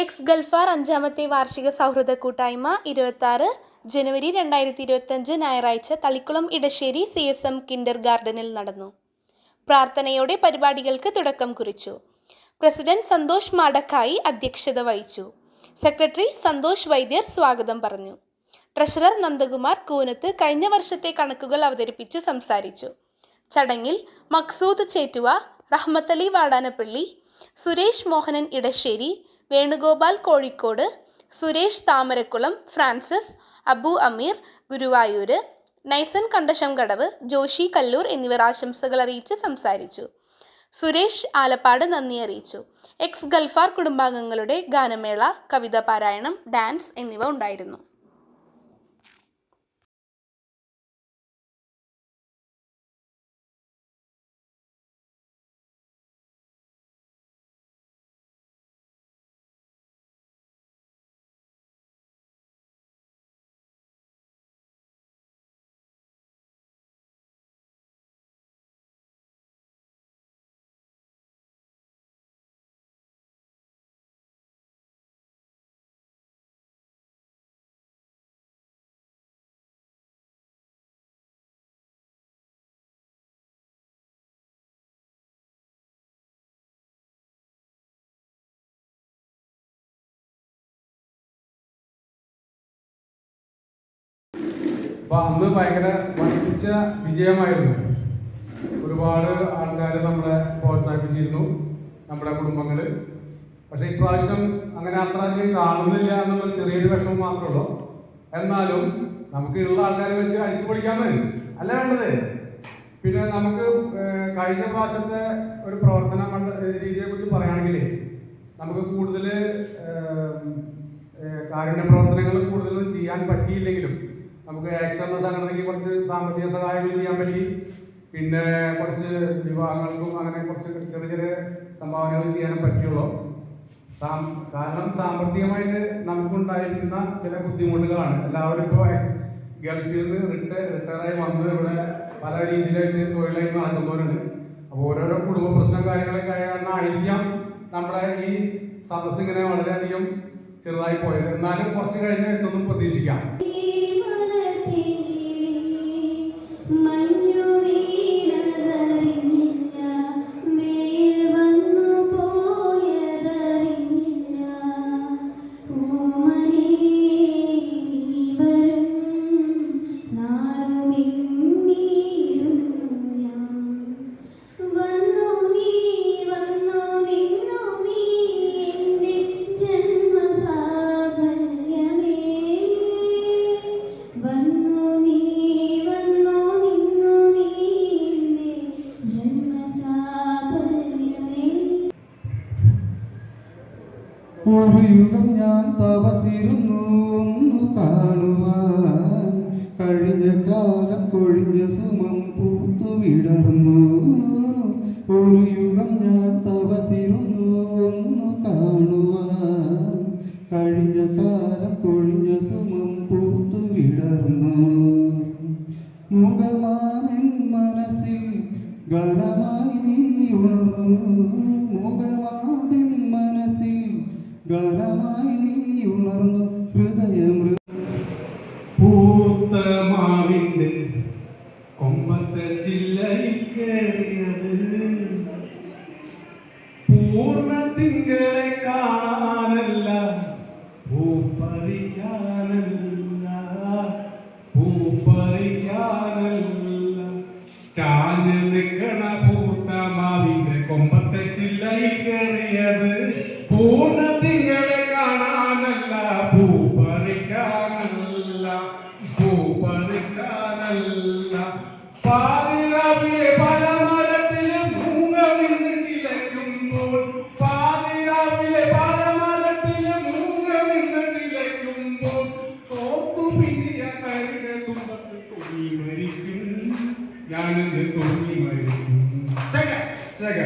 X Gulfar അഞ്ചാമത്തെ വാർഷിക സൗഹൃദ കൂട്ടായ്മ ഇരുപത്തി ജനുവരി രണ്ടായിരത്തി ഇരുപത്തഞ്ച് ഞായറാഴ്ച Thalikulam Edassery C S M Kinder ഗാർഡനിൽ നടന്നു. പ്രാർത്ഥനയോടെ പരിപാടികൾക്ക് തുടക്കം കുറിച്ചു. പ്രസിഡന്റ് സന്തോഷ് മാടക്കായി അധ്യക്ഷത വഹിച്ചു. സെക്രട്ടറി സന്തോഷ് വൈദ്യർ സ്വാഗതം പറഞ്ഞു. ട്രഷറർ നന്ദകുമാർ കൂനത്ത് കഴിഞ്ഞ വർഷത്തെ കണക്കുകൾ അവതരിപ്പിച്ച് സംസാരിച്ചു. ചടങ്ങിൽ മക്സൂദ് ചേറ്റുവ റഹ്മത്തലി വാടാനപ്പള്ളി സുരേഷ് മോഹനൻ ഇടശ്ശേരി വേണുഗോപാൽ കോഴിക്കോട് സുരേഷ് താമരക്കുളം ഫ്രാൻസിസ് അബു അമീർ ഗുരുവായൂര് നൈസൻ കണ്ടശം കടവ് ജോഷി കല്ലൂർ എന്നിവർ ആശംസകൾ അറിയിച്ച് സംസാരിച്ചു. സുരേഷ് ആലപ്പാട് നന്ദി അറിയിച്ചു. എക്സ് ഗൾഫാർ കുടുംബാംഗങ്ങളുടെ ഗാനമേള കവിതാ പാരായണം ഡാൻസ് എന്നിവ ഉണ്ടായിരുന്നു. അപ്പൊ അന്ന് ഭയങ്കര വമ്പിച്ച വിജയമായിരുന്നു. ഒരുപാട് ആൾക്കാർ നമ്മളെ പ്രോത്സാഹിപ്പിച്ചിരുന്നു നമ്മുടെ കുടുംബങ്ങൾ. പക്ഷെ ഇപ്രാവശ്യം അങ്ങനെ അത്ര അധികം കാണുന്നില്ല എന്നുള്ള ചെറിയൊരു വിഷമം മാത്രമേ ഉള്ളൂ. എന്നാലും നമുക്ക് ഉള്ള ആൾക്കാരെ വെച്ച് അടിച്ചു പൊളിക്കാന്ന് അല്ല വേണ്ടത്. പിന്നെ നമുക്ക് കഴിഞ്ഞ പ്രാവശ്യത്തെ ഒരു പ്രവർത്തന രീതിയെ കുറിച്ച് പറയുകയാണെങ്കിൽ നമുക്ക് കൂടുതൽ കാരുണ്യ പ്രവർത്തനങ്ങൾ കൂടുതൽ ചെയ്യാൻ പറ്റിയില്ലെങ്കിലും നമുക്ക് ആക്സർണ സംഘടനയ്ക്ക് കുറച്ച് സാമ്പത്തിക സഹായങ്ങൾ ചെയ്യാൻ പറ്റി. പിന്നെ കുറച്ച് വിവാഹങ്ങൾക്കും അങ്ങനെ കുറച്ച് ചെറിയ ചെറിയ സംഭാവനകൾ ചെയ്യാനും പറ്റിയുള്ളൂ. കാരണം സാമ്പത്തികമായിട്ട് നമുക്കുണ്ടായിരിക്കുന്ന ചില ബുദ്ധിമുട്ടുകളാണ്. എല്ലാവരും ഇപ്പോൾ ഗൾഫിൽ നിന്ന് റിട്ടയർ റിട്ടയറായി വന്ന്. ഇവിടെ പല രീതിയിലായിട്ട് തൊഴിലായി നടക്കുന്നവരുണ്ട്. അപ്പോൾ ഓരോരോ കുടുംബ പ്രശ്നം കാര്യങ്ങളൊക്കെ ആയ കാരണം ആയിരിക്കാം നമ്മുടെ ഈ സദസ്സിങ്ങനെ വളരെയധികം ചെറുതായി പോയത്. എന്നാലും കുറച്ച് കഴിഞ്ഞ് എത്തുന്നു പ്രതീക്ഷിക്കാം. ഒരു യുഗം ഞാൻ തപസിരുന്നു. ഒന്നു കാണുവാൻ കഴിഞ്ഞ കാലം കൊഴിഞ്ഞ സുമം പൂത്തു വിടർന്നു. ഒരു യുഗം ഞാൻ തപസിരുന്നു. ഒന്നു കാണുവാൻ കഴിഞ്ഞ കാലം കൊഴിഞ്ഞ സുമം പൂത്തു വിടർന്നു. മുഖമാമെൻ മനസ്സിൽ ഗാനമായി പൂർണത്തിങ്ങളെ കാണാനല്ല പൂപ്പറിക്കാനല്ല പൂപ്പറിക്കാനല്ല പാതിരാവിലെ പല മരത്തിലെ മൂങ്ങ നിന്ന് ചിലയ്ക്കുമ്പോൾ പാതിരാവിലെ പല മരത്തിലെ മൂങ്ങ നിന്ന് ചിലയ്ക്കുമ്പോൾ തോക്കു പിന്നിയ കരിന്റെ തുമ്പത്ത് തൂങ്ങി മരിക്കും. ഞാനിത് തൂങ്ങി മരിക്കും. ചെക ചെക